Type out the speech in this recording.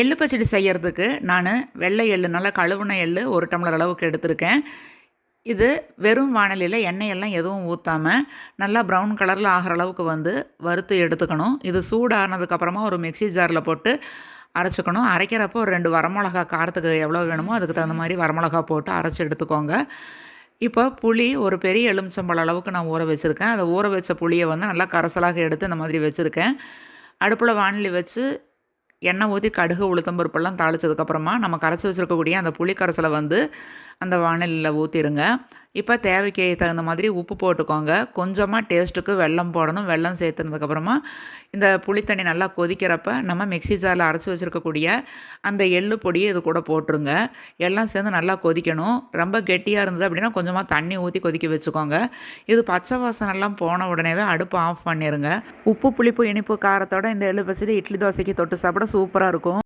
எள்ளு பச்சடி செய்யறதுக்கு நான் வெள்ளை எள்ளு நல்லா கழுவுன எள்ளு ஒரு டம்ளர் அளவுக்கு எடுத்திருக்கேன். இது வெறும் வாணலியில் எண்ணெயெல்லாம் எதுவும் ஊற்றாமல் நல்லா ப்ரௌன் கலரில் ஆகிற அளவுக்கு வந்து வறுத்து எடுத்துக்கணும். இது சூடானதுக்கப்புறமா ஒரு மிக்ஸி ஜாரில் போட்டு அரைச்சிக்கணும். அரைக்கிறப்போ ஒரு ரெண்டு வரமிளகா காரத்துக்கு எவ்வளோ வேணுமோ அதுக்கு தகுந்த மாதிரி வரமிளகா போட்டு அரைச்சி எடுத்துக்கோங்க. இப்போ புளி ஒரு பெரிய எலுமிச்சம்பழம் அளவுக்கு நான் ஊற வச்சுருக்கேன். அதை ஊற வச்ச புளியை வந்து நல்லா கரசலாக எடுத்து இந்த மாதிரி வச்சுருக்கேன். அடுப்பில் வானலி வச்சு எண்ணெய் ஊற்றி கடுகு உளுத்தம் பருப்பெல்லாம் தாளிச்சதுக்கப்புறமா நம்ம கரைச்சி வச்சுருக்கக்கூடிய அந்த புளி வந்து அந்த வானலியில் ஊற்றிடுங்க இப்போ தேவைக்கு தகுந்த மாதிரி உப்பு போட்டுக்கோங்க. கொஞ்சமாக டேஸ்ட்டுக்கு வெல்லம் போடணும். வெல்லம் சேர்த்துனதுக்கப்புறமா இந்த புளித்தண்ணி நல்லா கொதிக்கிறப்ப நம்ம மிக்ஸி ஜாரில் அரைச்சி வச்சுருக்கக்கூடிய அந்த எள்ளு பொடியை இது கூட போட்டுருங்க. எல்லாம் சேர்ந்து நல்லா கொதிக்கணும். ரொம்ப கெட்டியாக இருந்தது அப்படின்னா கொஞ்சமாக தண்ணி ஊற்றி கொதிக்க வச்சுக்கோங்க. இது பச்சை வாசனெல்லாம் போன உடனேவே அடுப்பு ஆஃப் பண்ணிடுங்க உப்பு புளிப்பு இனிப்பு காரத்தோட இந்த எள்ளு பச்சடி இட்லி தோசைக்கு தொட்டு சாப்பிட சூப்பராக இருக்கும்.